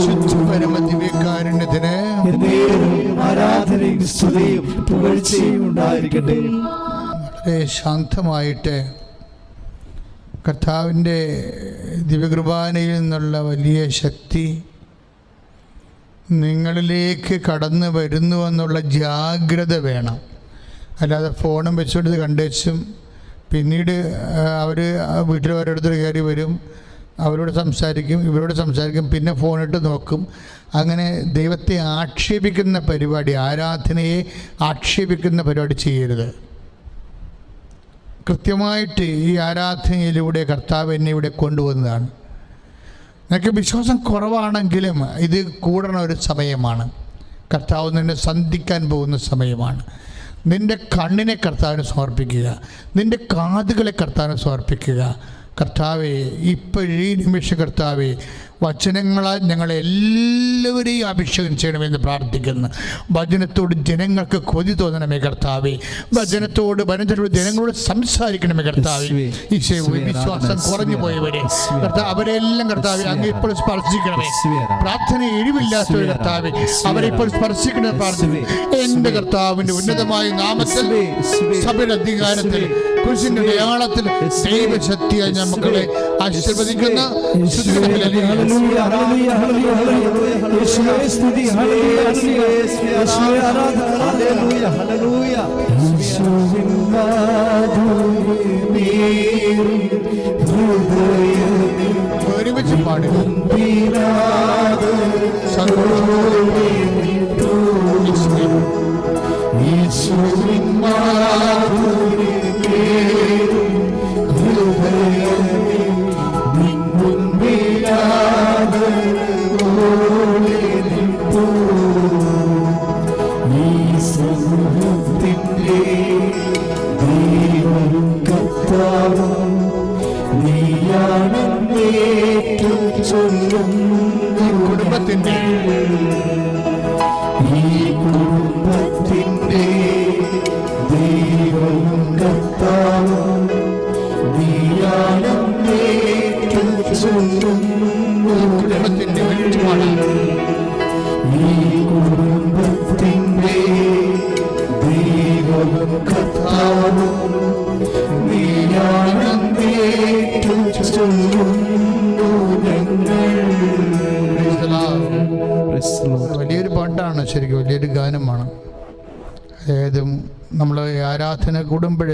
ശുദ്ധ പരമ ദിവ്യകാരുണ്യത്തിന് എന്നേരും ആരാധനയും സ്തുതിയും പുകഴ്ചയും ഉണ്ടായിരിക്കട്ടെ. വളരെ ശാന്തമായിട്ട് കർത്താവിന്റെ ദിവ്യകുർബാനയിൽ നിന്നുള്ള വലിയ ശക്തി നിങ്ങളിലേക്ക് കടന്നു വരുന്നുവെന്നുള്ള ജാഗ്രത വേണം. അല്ലാതെ ഫോണും വെച്ചുകൊണ്ട് കണ്ടുവച്ചും പിന്നീട് അവർ വീട്ടിൽ ഓരോരുത്തർ കയറി വരും. അവരോട് സംസാരിക്കും ഇവരോട് സംസാരിക്കും പിന്നെ ഫോണിട്ട് നോക്കും. അങ്ങനെ ദൈവത്തെ ആക്ഷേപിക്കുന്ന പരിപാടി ആരാധനയെ ആക്ഷേപിക്കുന്ന പരിപാടി ചെയ്യരുത്. കൃത്യമായിട്ട് ഈ ആരാധനയിലൂടെ കർത്താവ് എന്നെ ഇവിടെ കൊണ്ടുവന്നതാണ്. നിനക്ക് വിശ്വാസം കുറവാണെങ്കിലും ഇത് കൂടണ ഒരു സമയമാണ്. കർത്താവ് നിന്നെ സന്ധിക്കാൻ പോകുന്ന സമയമാണ്. നിന്റെ കണ്ണിനെ കർത്താവിന് സമർപ്പിക്കുക. നിന്റെ കാതുകളെ കർത്താവിന് സമർപ്പിക്കുക. കർത്താവെ ഇപ്പോഴീ നിമിഷ കർത്താവെ വചനങ്ങളാൽ ഞങ്ങളെല്ലാവരെയും അഭിഷേകം ചെയ്യണമെന്ന് പ്രാർത്ഥിക്കുന്നു. വചനത്തോട് ജനങ്ങൾക്ക് കൊതി തോന്നണമേ കർത്താവേ. വചനത്തോട് വചനത്തോട് ജനങ്ങളോട് സംസാരിക്കണമേ കർത്താവേ. ഈശോ വിശ്വാസം കുറഞ്ഞു പോയവരെ. കർത്താവ് അവരെല്ലാം കർത്താവെ അങ്ങ് ഇപ്പോൾ സ്പർശിക്കണമേ. പ്രാർത്ഥന എരിവില്ലാത്തവർ കർത്താവെ. അവരെ ഇപ്പോൾ സ്പർശിക്കണമേ പ്രാർത്ഥന എന്റെ കർത്താവിന്റെ ഉന്നതമായ നാമത്തിൽ സഭയുടെ അധികാരത്തിൽ കുരിശിന്റെ അടയാളത്തിൽ ദൈവശക്തിയായി ഞാൻ മക്കളെ ആശീർവദിക്കുന്ന. ഒരുമിച്ച് പാടുക സന്തോഷത്തോടെ യേശുവിൻ മാധുര്യമേറും നിൽപ്പൂ. നീ ദൈവം കത്താവും ചൊല്ലും കുടുംബത്തിന്റെ ദൈവവും കർത്താവും പാട്ടാണ് ശരിക്കും വലിയൊരു ഗാനമാണ്. അതായത് നമ്മൾ ആരാധന കൂടുമ്പോൾ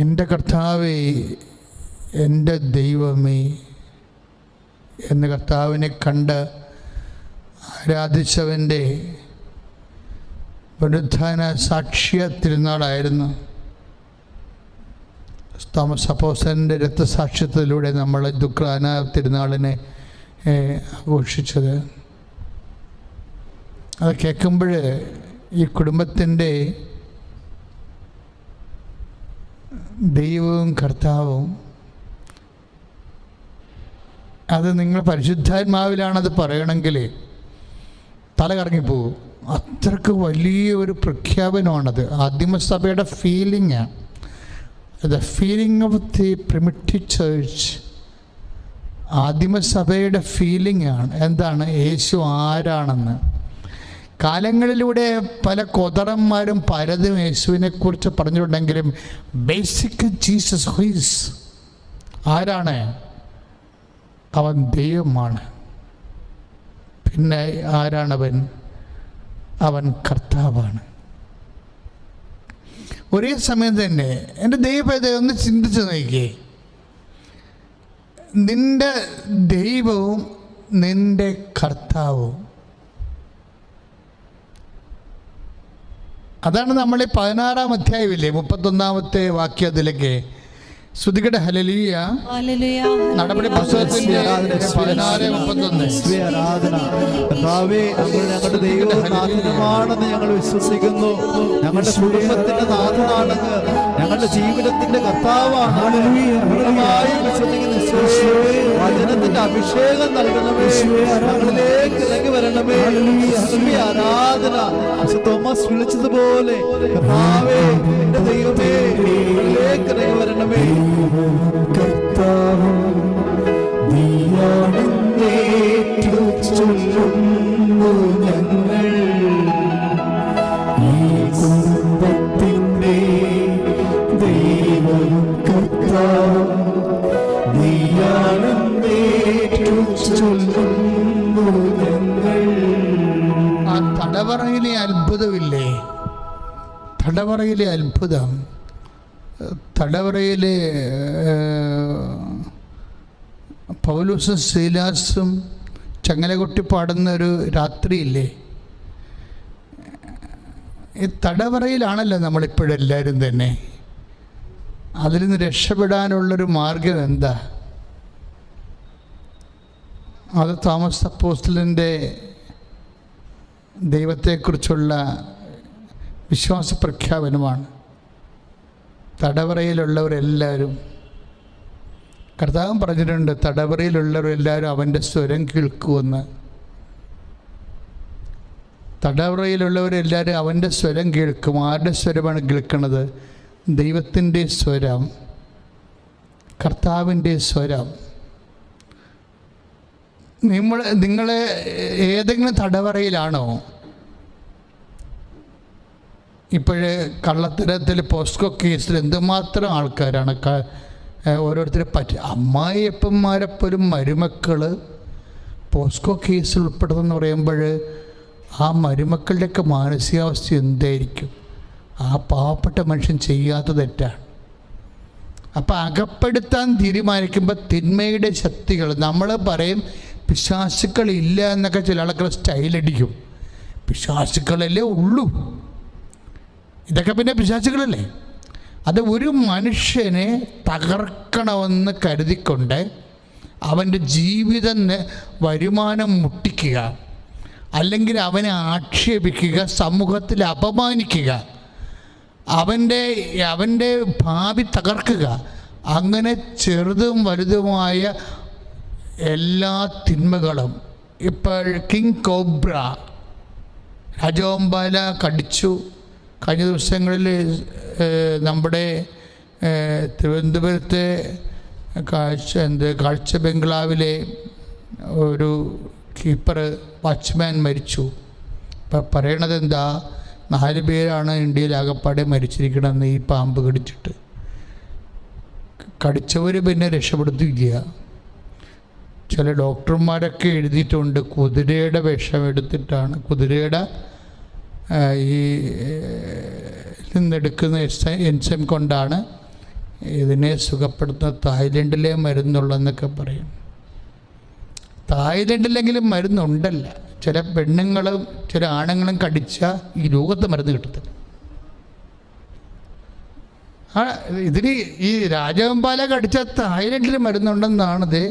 എന്റെ കർത്താവേ എന്റെ ദൈവമേ എന്ന് കർത്താവിനെ കണ്ട് ആരാധിച്ചവന്റെ പുനരുദ്ധാന സാക്ഷ്യ തിരുനാളായിരുന്നു. തോമസ് അപ്പോസന്റെ രക്തസാക്ഷ്യത്തിലൂടെ നമ്മൾ ദുഃഖാന തിരുനാളിനെ ആഘോഷിച്ചത്. അത് കേൾക്കുമ്പോൾ ഈ കുടുംബത്തിന്റെ ദൈവവും കർത്താവും അത് നിങ്ങൾ പരിശുദ്ധാത്മാവിലാണത് പറയണമെങ്കിൽ തല കറങ്ങിപ്പോവും അത്രയ്ക്ക് വലിയ ഒരു പ്രഖ്യാപനമാണത്. ആദിമസഭയുടെ ഫീലിംഗാണ് the feeling of the primitive church ആദിമസഭയുടെ feeling ആണ്. എന്താണ്? യേശു ആരാണെന്ന്. കാലങ്ങളിലൂടെ പല കൊതറന്മാരും പലതും യേശുവിനെ കുറിച്ച് പറഞ്ഞിട്ടുണ്ടെങ്കിലും ബേസിക് ജീസസ് ഹുയിസ് ആരാണ്? അവൻ ദൈവമാണ്. പിന്നെ ആരാണവൻ? അവൻ കർത്താവാണ്. ഒരേ സമയം തന്നെ എന്റെ ദൈവത്തെ ഒന്ന് ചിന്തിച്ച് നോക്കിയേ. നിന്റെ ദൈവവും നിന്റെ കർത്താവും. അതാണ് നമ്മൾ ഈ പതിനാറാം അധ്യായമില്ലേ മുപ്പത്തൊന്നാമത്തെ വാക്യത്തിലേക്ക് ശ്രുതികയുടെ ഹലലിയ. നടപടി പുസ്തകത്തിന്റെ പതിനാറ് മുപ്പത്തൊന്ന്. ഞങ്ങളുടെ ദൈവവും നാഥനുമാണെന്ന് ഞങ്ങൾ വിശ്വസിക്കുന്നു. ഞങ്ങളുടെ കുടുംബത്തിന്റെ നാഥനാണെന്ന് ഞങ്ങളുടെ ജീവിതത്തിന്റെ കർത്താവാണ്. വചനത്തിന്റെ അഭിഷേകം നൽകണമേ. ഞങ്ങളിലേക്ക് ഇറങ്ങി വരണമേ. ആരാധന. തോമസ് വിളിച്ചതുപോലെ എന്റെ ദൈവമേ ഇറങ്ങി വരണമേ. കർത്താവും ചൊല്ലുന്നു ഞാൻ. തടവറയിലെ അത്ഭുതമില്ലേ? തടവറയിലെ അത്ഭുതം. തടവറയിലെ പൗലൂസും ശ്രീലാസും ചങ്ങലകൊട്ടി പാടുന്ന ഒരു രാത്രിയില്ലേ? ഈ തടവറയിലാണല്ലോ നമ്മളിപ്പോഴെല്ലാവരും തന്നെ. അതിൽ നിന്ന് രക്ഷപ്പെടാനുള്ളൊരു മാർഗം എന്താ? അത് തോമസ് അപ്പോസ്റ്റലിന്റെ ദൈവത്തെക്കുറിച്ചുള്ള വിശ്വാസ പ്രഖ്യാപനമാണ്. തടവറയിലുള്ളവരെല്ലാവരും കർത്താവ് പറഞ്ഞിട്ടുണ്ട് തടവറയിലുള്ളവരെല്ലാവരും അവന്റെ സ്വരം കേൾക്കുമെന്ന്. തടവറയിലുള്ളവരെല്ലാവരും അവന്റെ സ്വരം കേൾക്കും. ആരുടെ സ്വരമാണ് കേൾക്കുന്നത് ദൈവത്തിന്റെ സ്വരം കർത്താവിന്റെ സ്വരം. നിങ്ങൾ നിങ്ങൾ ഏതെങ്കിലും തടവറയിലാണോ? ഇപ്പോഴ് കള്ളത്തരത്തിൽ പോസ്കോ കേസിൽ എന്തുമാത്രം ആൾക്കാരാണ് ഓരോരുത്തരെ പറ്റി. അമ്മായിയപ്പന്മാരെപ്പോലും മരുമക്കൾ പോസ്കോ കേസിൽ ഉൾപ്പെടുന്നെന്ന് പറയുമ്പോൾ ആ മരുമക്കളുടെയൊക്കെ മാനസികാവസ്ഥ എന്തായിരിക്കും? ആ പാവപ്പെട്ട മനുഷ്യൻ ചെയ്യാത്ത തെറ്റാണ്. അപ്പം അകപ്പെടുത്താൻ തീരുമാനിക്കുമ്പോൾ തിന്മയുടെ ശക്തികൾ നമ്മൾ പറയും പിശാസുക്കൾ ഇല്ല എന്നൊക്കെ ചില ആളുകൾ സ്റ്റൈലടിക്കും പിശാസുക്കളല്ലേ ഉള്ളൂ. ഇതൊക്കെ പിന്നെ പിശാസുകളല്ലേ അത് ഒരു മനുഷ്യനെ തകർക്കണമെന്ന് കരുതിക്കൊണ്ട് അവന്റെ ജീവിതം വരുമാനം മുട്ടിക്കുക അല്ലെങ്കിൽ അവനെ ആക്ഷേപിക്കുക സമൂഹത്തിൽ അപമാനിക്കുക അവന്റെ അവന്റെ ഭാവി തകർക്കുക. അങ്ങനെ ചെറുതും വലുതുമായ എല്ലാ തിന്മകളും ഇപ്പോൾ കിങ് കോബ്ര രാജോമ്പാല കടിച്ചു. കഴിഞ്ഞ ദിവസങ്ങളിൽ നമ്മുടെ തിരുവനന്തപുരത്തെ കാഴ്ച എന്ത് കാഴ്ച ബംഗ്ലാവിലെ ഒരു കീപ്പർ വാച്ച്മാൻ മരിച്ചു. ഇപ്പം പറയണത് എന്താ നാല് പേരാണ് ഇന്ത്യയിൽ ആകപ്പാടെ മരിച്ചിരിക്കണമെന്ന് ഈ പാമ്പ് കടിച്ചിട്ട്. കടിച്ചവർ പിന്നെ രക്ഷപ്പെടുത്തില്ല ചില ഡോക്ടർമാരൊക്കെ എഴുതിയിട്ടുണ്ട് കുതിരയുടെ വിഷം എടുത്തിട്ടാണ്. കുതിരയുടെ ഈ നിന്നെടുക്കുന്ന എൻസൈ- കൊണ്ടാണ് ഇതിനെ സുഖപ്പെടുത്തുന്ന തായ്ലൻഡിലെ മരുന്നുള്ളതെന്നൊക്കെ പറയും. തായ്ലൻഡിലെങ്കിലും മരുന്നുണ്ടല്ല. ചില പെണ്ണുങ്ങളും ചില ആണുങ്ങളും കടിച്ച ഈ ലോകത്ത് മരുന്ന് കിട്ടത്തില്ല. ആ ഇതിന് ഈ രാജവെമ്പാല കടിച്ച തായ്ലൻഡിൽ മരുന്നുണ്ടെന്നാണ് ഇത്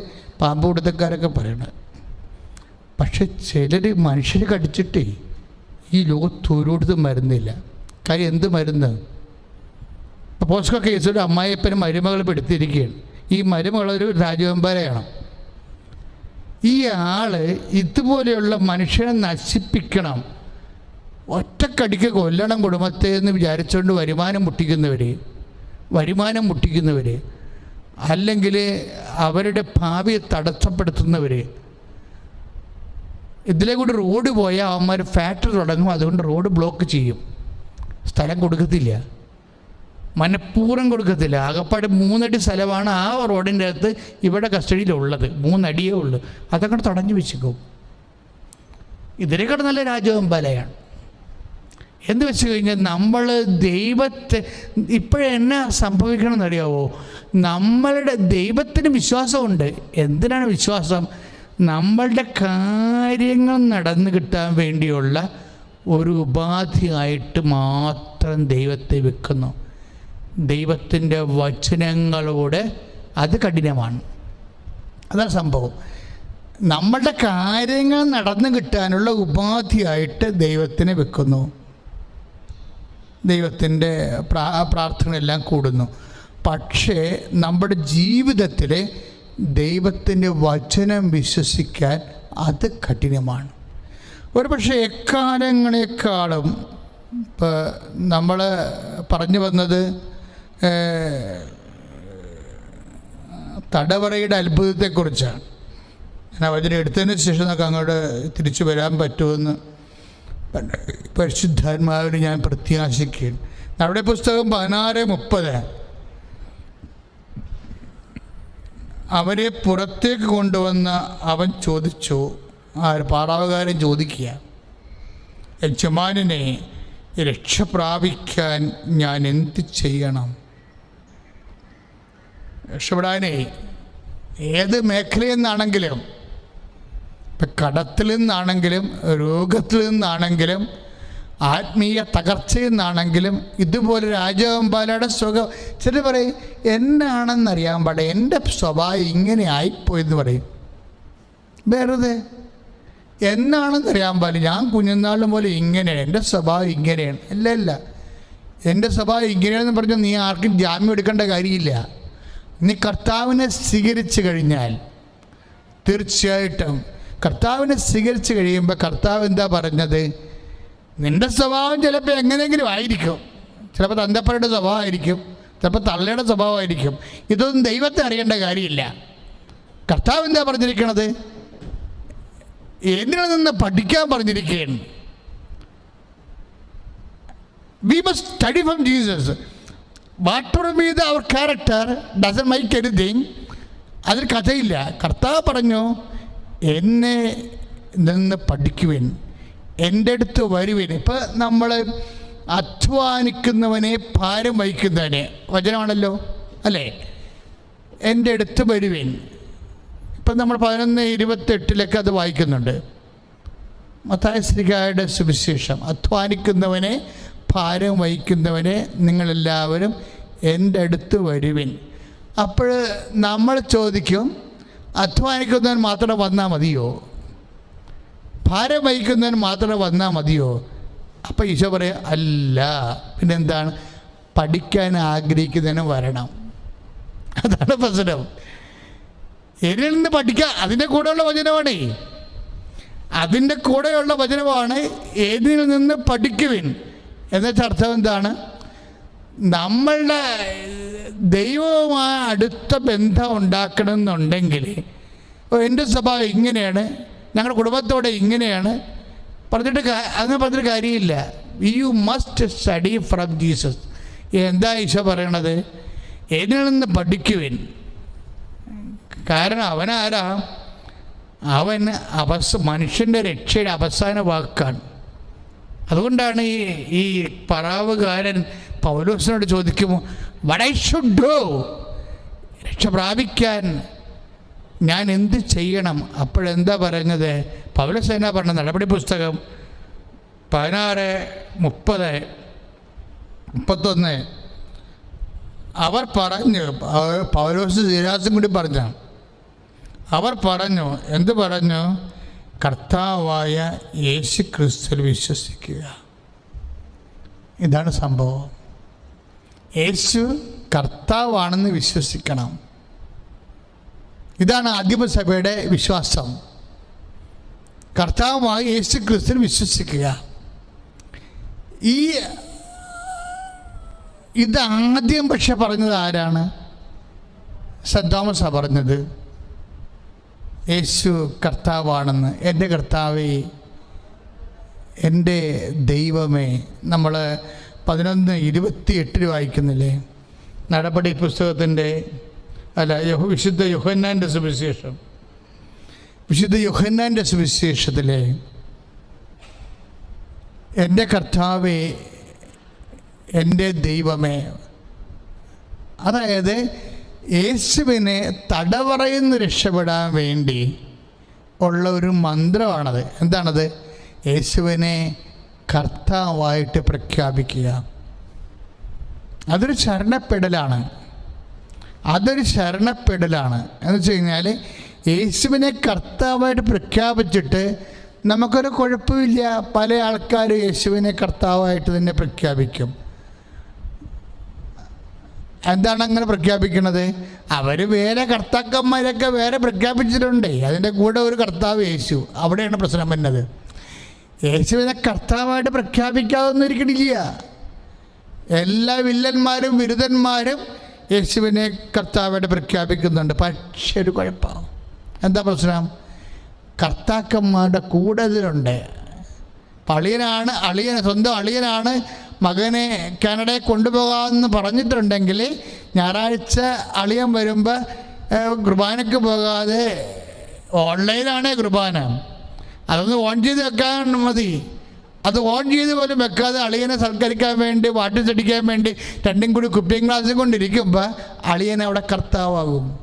പാമ്പ് കൊടുത്തക്കാരൊക്കെ പറയണത്. പക്ഷെ ചിലർ മനുഷ്യർ കടിച്ചിട്ടേ ഈ ലോകത്ത് മരുന്നില്ല. കാര്യം എന്ത് മരുന്ന്? ഇപ്പോൾ പോസ്കോ കേസിൽ അമ്മായിയപ്പനും മരുമകൾ പെടുത്തിയിരിക്കുകയാണ്. ഈ മരുമകളൊരു രാജവെമ്പാലയാണ്. ഈ ആൾ ഇതുപോലെയുള്ള മനുഷ്യനെ നശിപ്പിക്കണം. ഒറ്റക്കടിക്ക് കൊല്ലണം കുടുംബത്തെ എന്ന് വിചാരിച്ചുകൊണ്ട് വരുമാനം മുട്ടിക്കുന്നവർ വരുമാനം മുട്ടിക്കുന്നവർ അല്ലെങ്കിൽ അവരുടെ ഭാവിയെ തടസ്സപ്പെടുത്തുന്നവർ ഇതിലെ കൂടി റോഡ് പോയാൽ അവന്മാർ ഫാക്ടറി തുടങ്ങും അതുകൊണ്ട് റോഡ് ബ്ലോക്ക് ചെയ്യും. സ്ഥലം കൊടുക്കത്തില്ല. മനഃപൂർവം കൊടുക്കത്തില്ല. ആകപ്പാട് മൂന്നടി സ്ഥലമാണ് ആ റോഡിന്റെ അകത്ത് ഇവിടെ കസ്റ്റഡിയിലുള്ളത്. മൂന്നടിയേ ഉള്ളൂ. അതൊക്കെ തടഞ്ഞു വെച്ചിക്കും. ഇതിനേക്കാൾ നല്ല രാജവെമ്പാലയാണ്. എന്ന് വെച്ച് കഴിഞ്ഞാൽ നമ്മൾ ദൈവത്തെ ഇപ്പോഴെന്നാ സംഭവിക്കണമെന്നറിയാവോ നമ്മളുടെ ദൈവത്തിന് വിശ്വാസമുണ്ട്. എന്തിനാണ് വിശ്വാസം? നമ്മളുടെ കാര്യങ്ങൾ നടന്നു കിട്ടാൻ വേണ്ടിയുള്ള ഒരു ഉപാധിയായിട്ട് മാത്രം ദൈവത്തെ വെക്കുന്നു. ദൈവത്തിന്റെ വചനങ്ങളോട് അത് കഠിനമാണ്. അതാണ് സംഭവം. നമ്മളുടെ കാര്യങ്ങൾ നടന്നു കിട്ടാനുള്ള ഉപാധിയായിട്ട് ദൈവത്തിനെ വെക്കുന്നു. ദൈവത്തിന്റെ പ്രാ പ്രാർത്ഥനയെല്ലാം കൂടുന്നു. പക്ഷേ നമ്മുടെ ജീവിതത്തിൽ ദൈവത്തിന്റെ വചനം വിശ്വസിക്കാൻ അത് കഠിനമാണ്. ഒരു പക്ഷേ എക്കാലങ്ങളെക്കാളും ഇപ്പോൾ നമ്മൾ പറഞ്ഞു വന്നത് തടവറയുടെ അത്ഭുതത്തെക്കുറിച്ചാണ്. ഞാൻ വചനം എടുത്തതിന് ശേഷം നമുക്ക് അങ്ങോട്ട് തിരിച്ചു വരാൻ പറ്റുമെന്ന് പരിശുദ്ധാത്മാവിന് ഞാൻ പ്രത്യാശിക്കുകയാണ്. നമ്മുടെ പുസ്തകം പതിനാറ് മുപ്പത്. അവരെ പുറത്തേക്ക് കൊണ്ടുവന്ന അവൻ ചോദിച്ചു ആ പാറാവുകാരൻ ചോദിക്കുക യജമാനെ രക്ഷ പ്രാപിക്കാൻ ഞാൻ എന്ത് ചെയ്യണം? രക്ഷപ്പെടാനേ ഏത് മേഖലയിൽ നിന്നാണെങ്കിലും ഇപ്പം കടത്തിൽ നിന്നാണെങ്കിലും രോഗത്തിൽ നിന്നാണെങ്കിലും ആത്മീയ തകർച്ചയിൽ നിന്നാണെങ്കിലും ഇതുപോലെ രാജഗോപാലയുടെ സുഖം ചില പറയും എന്നാണെന്നറിയാൻ പാടില്ല എന്റെ സ്വഭാവം ഇങ്ങനെ ആയിപ്പോയെന്ന് പറയും. വെറുതെ. എന്നാണെന്നറിയാൻ പാടില്ല ഞാൻ കുഞ്ഞുനാളും പോലെ ഇങ്ങനെയാണ് എന്റെ സ്വഭാവം ഇങ്ങനെയാണ്. അല്ല അല്ല എന്റെ സ്വഭാവം ഇങ്ങനെയാണെന്ന് പറഞ്ഞാൽ നീ ആർക്കും ജാമ്യം എടുക്കേണ്ട കാര്യമില്ല. നീ കർത്താവിനെ സ്വീകരിച്ചു കഴിഞ്ഞാൽ തീർച്ചയായിട്ടും കർത്താവിനെ സ്വീകരിച്ചു കഴിയുമ്പോൾ കർത്താവ് എന്താ പറഞ്ഞത്? നിന്റെ സ്വഭാവം ചിലപ്പോൾ എങ്ങനെയെങ്കിലും ആയിരിക്കും. ചിലപ്പോൾ തന്തപ്പയുടെ സ്വഭാവമായിരിക്കും. ചിലപ്പോൾ തള്ളയുടെ സ്വഭാവമായിരിക്കും. ഇതൊന്നും ദൈവത്തെ അറിയേണ്ട കാര്യമില്ല. കർത്താവ് എന്താ പറഞ്ഞിരിക്കണത്? എന്നിൽ നിന്ന് പഠിക്കാൻ പറഞ്ഞിരിക്കുകയാണ്. We must study from Jesus whatever may our character doesn't make anything അതിൽ കഥയില്ല. കർത്താവ് പറഞ്ഞു എന്നെ നിന്ന് പഠിക്കുവിൻ. എന്റെ അടുത്ത് വരുവിൻ. ഇപ്പോൾ നമ്മൾ അധ്വാനിക്കുന്നവനെ ഭാരം വഹിക്കുന്നവനെ. വചനമാണല്ലോ അല്ലേ? എന്റെ അടുത്ത് വരുവിൻ. ഇപ്പം നമ്മൾ പതിനൊന്ന് ഇരുപത്തെട്ടിലൊക്കെ അത് വായിക്കുന്നുണ്ട്. മത്തായ ശ്രീകായുടെ സുവിശേഷം അധ്വാനിക്കുന്നവനെ ഭാരം വഹിക്കുന്നവനെ നിങ്ങളെല്ലാവരും എന്റെ അടുത്ത് വരുവിൻ. അപ്പോൾ നമ്മൾ ചോദിക്കും അധ്വാനിക്കുന്നവൻ മാത്രം വന്നാൽ മതിയോ? ഭാരം വഹിക്കുന്നവൻ മാത്രം വന്നാൽ മതിയോ? അപ്പോൾ ഈശോ പറയും അല്ല. പിന്നെന്താണ്? പഠിക്കാൻ ആഗ്രഹിക്കുന്നതിന് വരണം. അതാണ് പ്രശ്നം. എന്നിൽ നിന്ന് പഠിക്കുക അതിന്റെ കൂടെയുള്ള വചനമാണ്. അതിന്റെ കൂടെയുള്ള വചനമാണ് എന്നിൽ നിന്ന് പഠിക്കുവിൻ. എന്നുവെച്ച അർത്ഥം എന്താണ്? നമ്മളുടെ ദൈവവുമായി അടുത്ത ബന്ധം ഉണ്ടാക്കണമെന്നുണ്ടെങ്കിൽ എന്നുണ്ടെങ്കിൽ എന്റെ സ്വഭാവം ഇങ്ങനെയാണ് ഞങ്ങളുടെ കുടുംബത്തോടെ ഇങ്ങനെയാണ്. പറഞ്ഞിട്ട് അങ്ങനെ പറഞ്ഞിട്ട് കാര്യമില്ല. You must study from Jesus എന്താ ഈശോ പറയണത്? എന്നിൽ നിന്ന് പഠിക്കുവിൻ. കാരണം അവനാരാ? അവൻ അവസ മനുഷ്യന്റെ രക്ഷയുടെ അവസാന വാക്കാണ്. അതുകൊണ്ടാണ് ഈ ഈ പറാവുകാരൻ പൗലോസിനോട് ചോദിക്കുമോ വട ഐ ഷുഡ് ഡു രക്ഷ പ്രാപിക്കാൻ ഞാൻ എന്ത് ചെയ്യണം? അപ്പോഴെന്താ പറഞ്ഞത്? പൗലോസ് എന്നാ പറഞ്ഞ നടപടി പുസ്തകം പതിനാറ് മുപ്പത് മുപ്പത്തൊന്ന്. അവർ പറഞ്ഞു പൗലോസ് ശിരാസും കൂടി പറഞ്ഞു. അവർ പറഞ്ഞു എന്ത് പറഞ്ഞു? കർത്താവായ യേശു ക്രിസ്തുവിൽ വിശ്വസിക്കുക. ഇതാണ് സംഭവം. യേശു കർത്താവാണെന്ന് വിശ്വസിക്കണം. ഇതാണ് ആദിമസഭയുടെ വിശ്വാസം. കർത്താവായ യേശു ക്രിസ്തുവിൽ വിശ്വസിക്കുക. ഈ ഇതാദ്യം പക്ഷെ പറഞ്ഞത് ആരാണ്? തോമസാണ് പറഞ്ഞത്. യേശു കർത്താവാണെന്ന്. എന്റെ കർത്താവേ എന്റെ ദൈവമേ നമ്മൾ പതിനൊന്ന് ഇരുപത്തി എട്ടിൽ വായിക്കുന്നില്ലേ? നടപടി പുസ്തകത്തിന്റെ അല്ല യഹു വിശുദ്ധ യുഹന്നാന്റെ സുവിശേഷം. വിശുദ്ധ യുഹന്നാന്റെ സുവിശേഷത്തിലെ എന്റെ കർത്താവേ എന്റെ ദൈവമേ. അതായത് യേശുവിനെ തടവറയിൽ നിന്ന് രക്ഷപ്പെടാൻ വേണ്ടി ഉള്ള ഒരു മന്ത്രമാണത്. എന്താണത്? യേശുവിനെ കർത്താവായിട്ട് പ്രഖ്യാപിക്കുക. അതൊരു ശരണപ്പെടലാണ്. അതൊരു ശരണപ്പെടലാണ്. എന്ന് വെച്ച് കഴിഞ്ഞാൽ യേശുവിനെ കർത്താവായിട്ട് പ്രഖ്യാപിച്ചിട്ട് നമുക്കൊരു കുഴപ്പമില്ല. പല ആൾക്കാർ യേശുവിനെ കർത്താവായിട്ട് തന്നെ പ്രഖ്യാപിക്കും. എന്താണ് അങ്ങനെ പ്രഖ്യാപിക്കുന്നത്? അവർ വേറെ കർത്താക്കന്മാരൊക്കെ വേറെ പ്രഖ്യാപിച്ചിട്ടുണ്ട്. അതിന്റെ കൂടെ ഒരു കർത്താവ് യേശു. അവിടെയാണ് പ്രശ്നം വരുന്നത്. യേശുവിനെ കർത്താവായിട്ട് പ്രഖ്യാപിക്കാതൊന്നും ഇരിക്കണില്ല എല്ലാ വില്ലന്മാരും വിരുദ്ധന്മാരും യേശുവിനെ കർത്താവായിട്ട് പ്രഖ്യാപിക്കുന്നുണ്ട്. പക്ഷെ ഒരു കുഴപ്പം. എന്താ പ്രശ്നം? കർത്താക്കന്മാരുടെ കൂടെ ഇതിലുണ്ട്. പളിയനാണ് അളിയൻ സ്വന്തം അളിയനാണ് മകനെ കാനഡയിൽ കൊണ്ടുപോകാമെന്ന് പറഞ്ഞിട്ടുണ്ടെങ്കിൽ ഞായറാഴ്ച അളിയൻ വരുമ്പോൾ കുർബാനയ്ക്ക് പോകാതെ ഓൺലൈനാണ് കുർബാന. അതൊന്ന് ഓൺ ചെയ്ത് വെക്കാൻ മതി. അത് ഓൺ ചെയ്ത് പോലും വെക്കാതെ അളിയനെ സൽക്കരിക്കാൻ വേണ്ടി വാട്ടിച്ചടിക്കാൻ വേണ്ടി രണ്ടും കൂടി കുപ്പിയും ഗ്ലാസും കൊണ്ടിരിക്കുമ്പോൾ അളിയൻ അവിടെ കർത്താവാകും.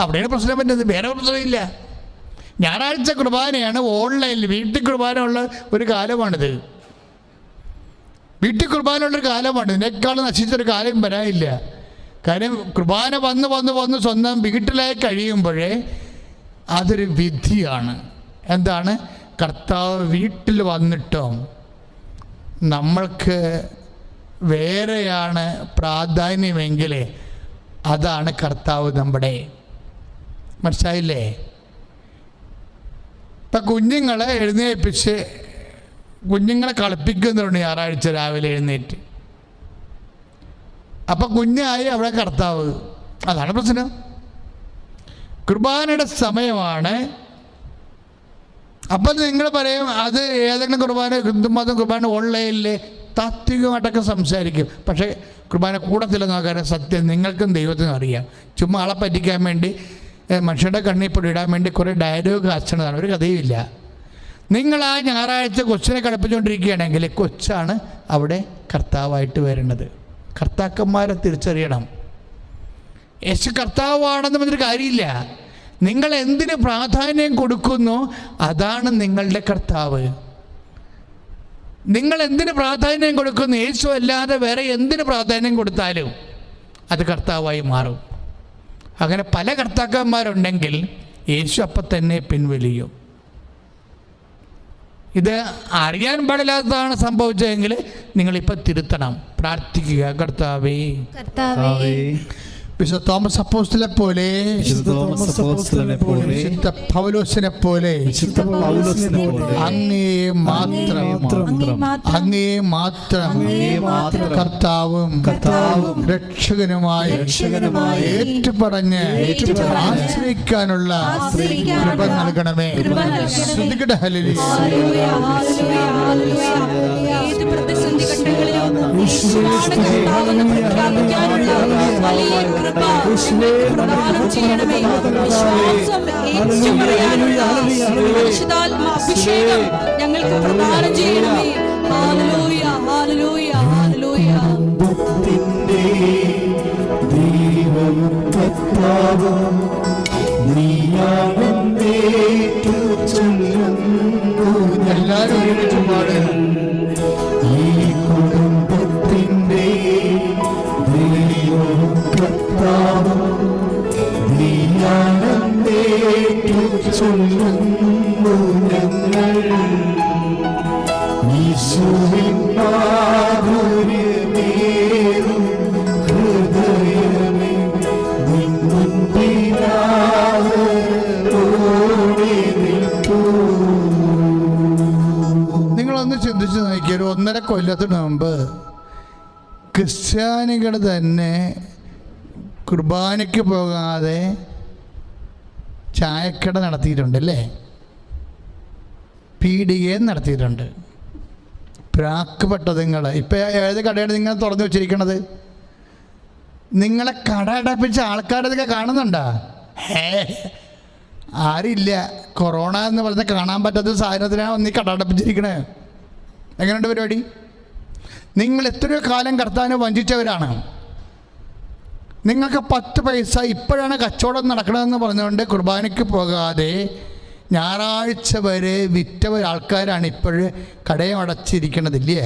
അവിടെയാണ് പ്രശ്നം പറ്റുന്നത് വേറെ പ്രശ്നമില്ല. ഞായറാഴ്ച കുർബാനയാണ്. ഓൺലൈനിൽ വീട്ടിൽ കുർബാന ഉള്ള ഒരു കാലമാണിത്. വീട്ടിൽ കുർബാന ഉള്ളൊരു കാലമാണ്. ഇതിനേക്കാൾ നശിച്ചൊരു കാലം വരാനില്ല. കാര്യം കുർബാന വന്ന് വന്ന് വന്ന് സ്വന്തം വീട്ടിലായി കഴിയുമ്പോഴേ അതൊരു വിധിയാണ്. എന്താണ്? കർത്താവ് വീട്ടിൽ വന്നിട്ടോ നമ്മൾക്ക് വേറെയാണ് പ്രാധാന്യമെങ്കിൽ അതാണ് കർത്താവ് നമ്മുടെ. മനസ്സിലായില്ലേ? ഇപ്പം കുഞ്ഞുങ്ങളെ എഴുന്നേൽപ്പിച്ച് കുഞ്ഞുങ്ങളെ കളിപ്പിക്കുന്നുണ്ട് ഞായറാഴ്ച രാവിലെ എഴുന്നേറ്റ്. അപ്പം കുഞ്ഞായി അവിടെ കർത്താവ്. അതാണ് പ്രശ്നം. കുർബാനയുടെ സമയമാണ്. അപ്പം നിങ്ങൾ പറയും അത് ഏതെങ്കിലും കുർബാന ഹിന്ദുമതം കുർബാന ഓൺലൈനിൽ താത്വികമായിട്ടൊക്കെ സംസാരിക്കും. പക്ഷേ കുർബാന കൂടത്തില്ല നോക്കാൻ സത്യം നിങ്ങൾക്കും ദൈവത്തിനും അറിയാം. ചുമ്മാ ആളെ പറ്റിക്കാൻ വേണ്ടി മനുഷ്യരുടെ കണ്ണിൽ പൊടി ഇടാൻ വേണ്ടി കുറേ ഡയലോഗ് അച്ഛനതാണ് ഒരു കഥയുമില്ല. നിങ്ങൾ ആ ഞായറാഴ്ച കൊച്ചിനെ കളിപ്പിച്ചുകൊണ്ടിരിക്കുകയാണെങ്കിൽ കൊച്ചാണ് അവിടെ കർത്താവായിട്ട് വരേണ്ടത് കർത്താക്കന്മാരെ തിരിച്ചറിയണം. യേശു കർത്താവാണെന്ന് പറഞ്ഞൊരു കാര്യമില്ല. നിങ്ങൾ എന്തിന് പ്രാധാന്യം കൊടുക്കുന്നു അതാണ് നിങ്ങളുടെ കർത്താവ്. നിങ്ങൾ എന്തിന് പ്രാധാന്യം കൊടുക്കുന്നു? യേശു അല്ലാതെ വേറെ എന്തിന് പ്രാധാന്യം കൊടുത്താലും അത് കർത്താവായി മാറും. അങ്ങനെ പല കർത്താക്കന്മാരുണ്ടെങ്കിൽ യേശു അപ്പം തന്നെ പിൻവലിയും ഇത് അറിയാൻ പാടില്ലാത്തതാണ് സംഭവിച്ചതെങ്കിൽ നിങ്ങളിപ്പോൾ തിരുത്തണം. പ്രാർത്ഥിക്കുക കർത്താവേ കർത്താവേ, വിശുദ്ധ തോമസ് അപ്പോസ്തലെ പോലെ വിശുദ്ധ തോമസ് അപ്പോസ്തലനെ പോലെ വിശുദ്ധ പൗലോസിനെ പോലെ വിശുദ്ധ പൗലോസിനെ പോലെ അങ്ങേ മാത്രം അങ്ങേ മാത്രം അങ്ങേ മാത്രം മാത്രം കർത്താവും കർത്താവും രക്ഷകനുമായി രക്ഷകനുമായി ഏറ്റുപറഞ്ഞ് ഏറ്റുപറഞ്ഞ് ആശ്രയിക്കാനുള്ള കൃപ നൽകണമേ. ശ്രുതികട. ഏത് പ്രതിസന്ധി ഘട്ടങ്ങളിലും കൃപ പ്രദാനം ചെയ്യണമേ വിശ്വാസം ഏറ്റുപറയാനുള്ള പരിശുദ്ധാത്മ അഭിഷേകം ഞങ്ങൾക്ക് പ്രദാനം ചെയ്യണമേ ചൊല്ലുന്നു ഞങ്ങൾ യേശുവിൻ മാധുര്യമേറും ഹൃദയമേ നിങ്ങളൊന്ന് ചിന്തിച്ച് നോക്കിയൊരു ഒന്നര കൊല്ലത്തിന് മുമ്പ് ക്രിസ്ത്യാനികൾ തന്നെ കുർബാനയ്ക്ക് പോകാതെ ചായക്കട നടത്തിയിട്ടുണ്ട് അല്ലേ പീഡികയും നടത്തിയിട്ടുണ്ട്. പ്രാക്കുപെട്ടതുങ്ങൾ ഇപ്പം ഏത് കടയാണ് നിങ്ങൾ തുറന്നു വെച്ചിരിക്കണത്? നിങ്ങളെ കട അടപ്പിച്ച ആൾക്കാരതൊക്കെ കാണുന്നുണ്ടോ? ഹേ ആരില്ല. കൊറോണ എന്ന് പറഞ്ഞ കാണാൻ പറ്റാത്ത സാധനത്തിനാണ് ഈ കട അടപ്പിച്ചിരിക്കണേ. എങ്ങനെയുണ്ട് പരിപാടി? നിങ്ങൾ എത്രയോ കാലം കർത്താവിനെ വഞ്ചിച്ചവരാണ്. നിങ്ങൾക്ക് പത്ത് പൈസ ഇപ്പോഴാണ് കച്ചവടം നടക്കണമെന്ന് പറഞ്ഞുകൊണ്ട് കുർബാനയ്ക്ക് പോകാതെ ഞായറാഴ്ച വരെ വിറ്റ ആൾക്കാരാണ് ഇപ്പോഴ് കടയം അടച്ചിരിക്കണതില്ലേ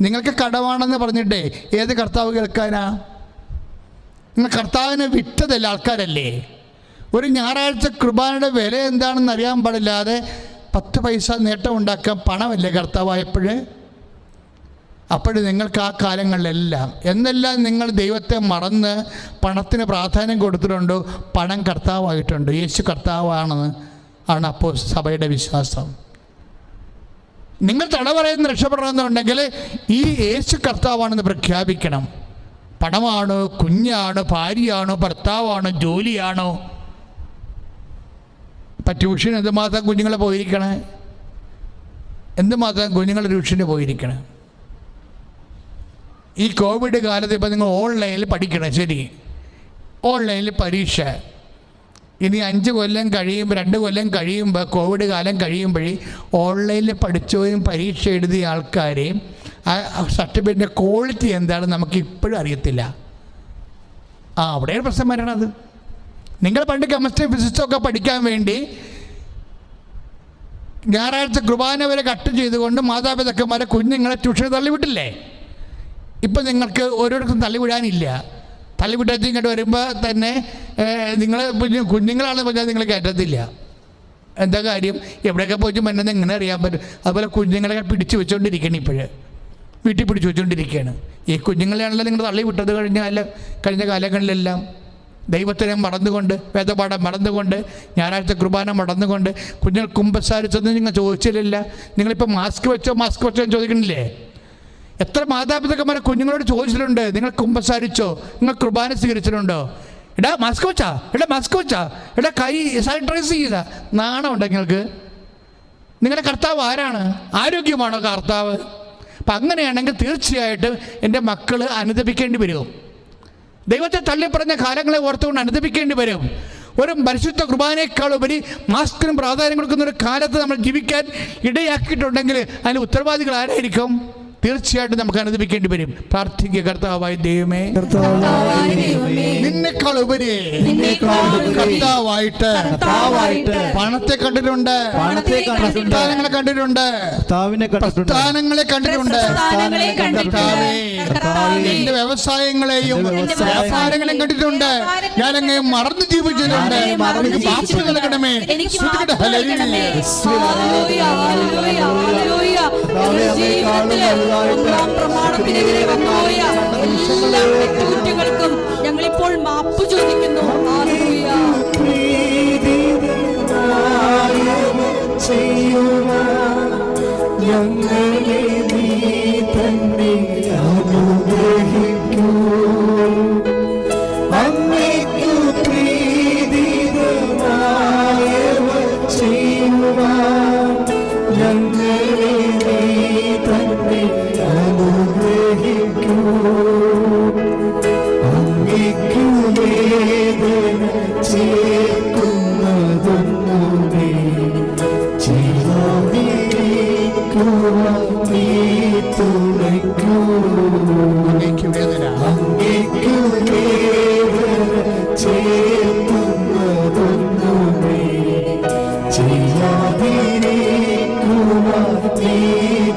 നിങ്ങൾക്ക് കടമാണെന്ന് പറഞ്ഞിട്ടേ ഏത് കർത്താവ് കേൾക്കാനാ? നിങ്ങൾ കർത്താവിനെ വിറ്റതല്ല ആൾക്കാരല്ലേ? ഒരു ഞായറാഴ്ച കുർബാനയുടെ വില എന്താണെന്ന് അറിയാൻ പാടില്ലാതെ പത്ത് പൈസ നേട്ടം ഉണ്ടാക്കാൻ പണമല്ലേ കർത്താവായപ്പോൾ അപ്പോൾ നിങ്ങൾക്ക് ആ കാലങ്ങളിലെല്ലാം എന്നെല്ലാം നിങ്ങൾ ദൈവത്തെ മറന്ന് പണത്തിന് പ്രാധാന്യം കൊടുത്തിട്ടുണ്ടോ പണം കർത്താവായിട്ടുണ്ട് യേശു കർത്താവാണെന്ന് ആണ് അപ്പോൾ സഭയുടെ വിശ്വാസം. നിങ്ങൾ തട പറയുന്ന രക്ഷപ്പെടണമെന്നുണ്ടെങ്കിൽ ഈ യേശു കർത്താവാണെന്ന് പ്രഖ്യാപിക്കണം. പണമാണോ കുഞ്ഞാണോ ഭാര്യയാണോ ഭർത്താവാണോ ജോലിയാണോ? ഇപ്പം ട്യൂഷൻ എന്തുമാത്രം കുഞ്ഞുങ്ങളെ പോയിരിക്കണേ? എന്തുമാത്രം കുഞ്ഞുങ്ങളെ ട്യൂഷന് പോയിരിക്കണേ? ഈ കോവിഡ് കാലത്ത് ഇപ്പം നിങ്ങൾ ഓൺലൈനിൽ പഠിക്കണം ശരി? ഓൺലൈനിൽ പരീക്ഷ. ഇനി അഞ്ച് കൊല്ലം കഴിയുമ്പോൾ രണ്ട് കൊല്ലം കഴിയുമ്പോൾ കോവിഡ് കാലം കഴിയുമ്പോഴേ ഓൺലൈനിൽ പഠിച്ചവരും പരീക്ഷ എഴുതിയ ആൾക്കാരെയും ആ സർട്ടിഫിക്കറ്റിന്റെ ക്വാളിറ്റി എന്താണെന്ന് നമുക്ക് ഇപ്പോഴും അറിയത്തില്ല. ആ അവിടെയാണ് പ്രശ്നം വരണത്. നിങ്ങൾ പണ്ട് കെമിസ്ട്രി ഫിസിക്സൊക്കെ പഠിക്കാൻ വേണ്ടി ഞായറാഴ്ച കുർബാന വരെ കട്ട് ചെയ്തുകൊണ്ട് മാതാപിതാക്കന്മാരെ കുഞ്ഞുങ്ങളെ ട്യൂഷൻ തള്ളിവിട്ടില്ലേ? ഇപ്പം നിങ്ങൾക്ക് ഓരോരുത്തർക്കും തള്ളിവിടാനില്ല തള്ളിവിട്ടാച്ച് ഇങ്ങോട്ട് വരുമ്പോൾ തന്നെ നിങ്ങൾ കുഞ്ഞുങ്ങളാണെന്ന് പറഞ്ഞാൽ നിങ്ങൾ കയറ്റത്തില്ല എന്താ കാര്യം? എവിടെയൊക്കെ പോയിട്ട് മരുന്ന് എങ്ങനെ അറിയാൻ പറ്റും? അതുപോലെ കുഞ്ഞുങ്ങളെ പിടിച്ചു വെച്ചുകൊണ്ടിരിക്കണം ഇപ്പോഴേ. വീട്ടിൽ പിടിച്ചു വെച്ചുകൊണ്ടിരിക്കുകയാണ് ഈ കുഞ്ഞുങ്ങളെയാണല്ലോ നിങ്ങൾ തള്ളി വിട്ടത് കഴിഞ്ഞ കാല കഴിഞ്ഞ കാലങ്ങളിലെല്ലാം. ദൈവത്തിനെ മറന്നുകൊണ്ട് വേദപാഠം മറന്നുകൊണ്ട് ഞായറാഴ്ച കുർബാന മറന്നുകൊണ്ട് കുഞ്ഞുങ്ങൾ കുമ്പസാരിച്ചൊന്നും നിങ്ങൾ ചോദിച്ചില്ല നിങ്ങളിപ്പോൾ മാസ്ക് വെച്ചോ മാസ്ക് വെച്ചോ ചോദിക്കണില്ലേ? എത്ര മാതാപിതാക്കന്മാരെ കുഞ്ഞുങ്ങളോട് ചോദിച്ചിട്ടുണ്ട്? നിങ്ങൾ കുമ്പസാരിച്ചോ? നിങ്ങൾ കുർബാന സ്വീകരിച്ചിട്ടുണ്ടോ? എടാ മാസ്ക് വെച്ചാ? എടാ മാസ്ക് വെച്ചാ? എടാ കൈ സാനിറ്റൈസ് ചെയ്ത? നാണമുണ്ടോ നിങ്ങൾക്ക്? നിങ്ങളുടെ കർത്താവ് ആരാണ്? ആരോഗ്യമാണോ കർത്താവ്? അപ്പം അങ്ങനെയാണെങ്കിൽ തീർച്ചയായിട്ടും എന്റെ മക്കൾ അനുദപിക്കേണ്ടി വരും. ദൈവത്തെ തള്ളിപ്പറഞ്ഞ കാലങ്ങളെ ഓർത്തുകൊണ്ട് അനുദപിക്കേണ്ടി വരും. ഒരു പരിശുദ്ധ കുർബാനയേക്കാൾ ഉപരി മാസ്കിനും പ്രാധാന്യം കൊടുക്കുന്ന ഒരു കാലത്ത് നമ്മൾ ജീവിക്കാൻ ഇടയാക്കിയിട്ടുണ്ടെങ്കിൽ അതിന് ഉത്തരവാദികൾ ആരായിരിക്കും? തീർച്ചയായിട്ടും നമുക്ക് അനുദിപ്പിക്കേണ്ടി വരും. പ്രാർത്ഥിക്കുക കർത്താവായ ദൈവമേ നിന്നെക്കാൾ ഉപരി കർത്താവായിട്ട് കർത്താവായിട്ട് പണത്തെ കണ്ടിട്ടുണ്ട് പണത്തെ കണ്ടിട്ടുണ്ട് പ്രസ്ഥാനങ്ങളെ കണ്ടിട്ടുണ്ട്. പ്രസ്ഥാനങ്ങളെ കണ്ടിട്ടുണ്ട്. കർത്താവേ എന്റെ വ്യവസായങ്ങളെയും വ്യാപാരങ്ങളെയും കണ്ടിട്ടുണ്ട്. ഞാൻ അങ്ങ് മറന്നു ജീവിച്ചിട്ടുണ്ട്. മാപ്പ്. നൽകണമേ. എനിക്ക് ഒന്നാം പ്രമാണത്തിനെതിരെ വന്നുപോയ എല്ലാ കുറ്റങ്ങൾക്കും ഞങ്ങളിപ്പോൾ മാപ്പ് ചോദിക്കുന്നു. ചെയ്യുവാൻ ഞങ്ങളെ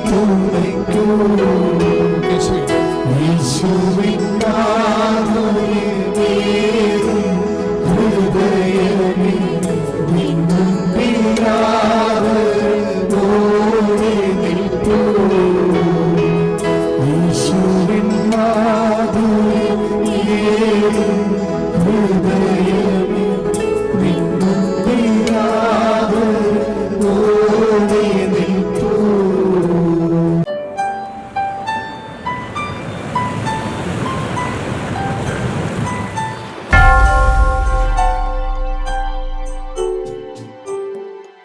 to make you.